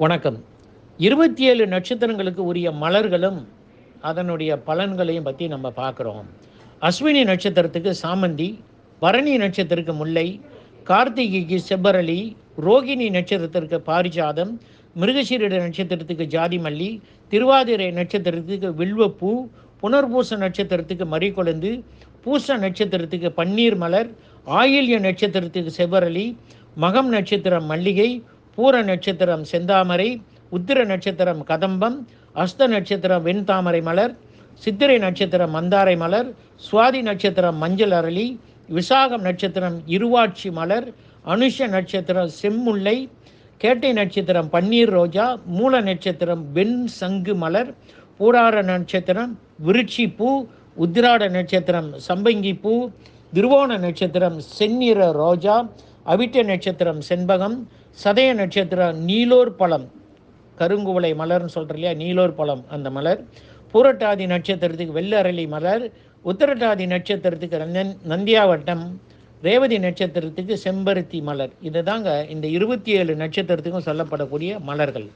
வணக்கம். இருபத்தி ஏழு நட்சத்திரங்களுக்கு உரிய மலர்களும் அதனுடைய பலன்களையும் பற்றி நம்ம பார்க்குறோம். அஸ்வினி நட்சத்திரத்துக்கு சாமந்தி பரணி நட்சத்திரத்துக்கு முல்லை கார்த்திகைக்கு செவ்வரளி ரோகிணி நட்சத்திரத்திற்கு பாரிஜாதம் மிருகசீரிட நட்சத்திரத்துக்கு ஜாதிமல்லி திருவாதிரை நட்சத்திரத்துக்கு வில்வப்பூ புனர்பூச நட்சத்திரத்துக்கு மறிக்கொழுந்து பூச நட்சத்திரத்துக்கு பன்னீர் மலர் ஆயில்ய நட்சத்திரத்துக்கு செவ்வரளி மகம் நட்சத்திரம் மல்லிகை பூர நட்சத்திரம் செந்தாமரை உத்திர நட்சத்திரம் கதம்பம் அஸ்த நட்சத்திரம் வெண்தாமரை மலர் சித்திரை நட்சத்திரம் மந்தாரை மலர் சுவாதி நட்சத்திரம் மஞ்சள் அரளி விசாகம் நட்சத்திரம் இருவாட்சி மலர் அனுஷ நட்சத்திரம் செம்முல்லை கேட்டை நட்சத்திரம் பன்னீர் ரோஜா மூல நட்சத்திரம் வெண் சங்கு மலர் பூரார நட்சத்திரம் விருட்சி பூ உத்திராட நட்சத்திரம் சம்பங்கி பூ திருவோண நட்சத்திரம் செந்நிற ரோஜா அவிட்ட நட்சத்திரம் செண்பகம் சதய நட்சத்திரம் நீலோர் பழம். கருங்குவளை மலர்னு சொல்கிற இல்லையா? நீலோர் பழம் அந்த மலர். பூரட்டாதி நட்சத்திரத்துக்கு வெள்ளரளி மலர். உத்தரட்டாதி நட்சத்திரத்துக்கு நந்தன் நந்தியாவட்டம். ரேவதி நட்சத்திரத்துக்கு செம்பருத்தி மலர். இதுதாங்க இந்த இருபத்தி ஏழு நட்சத்திரத்துக்கும் சொல்லப்படக்கூடிய மலர்கள்.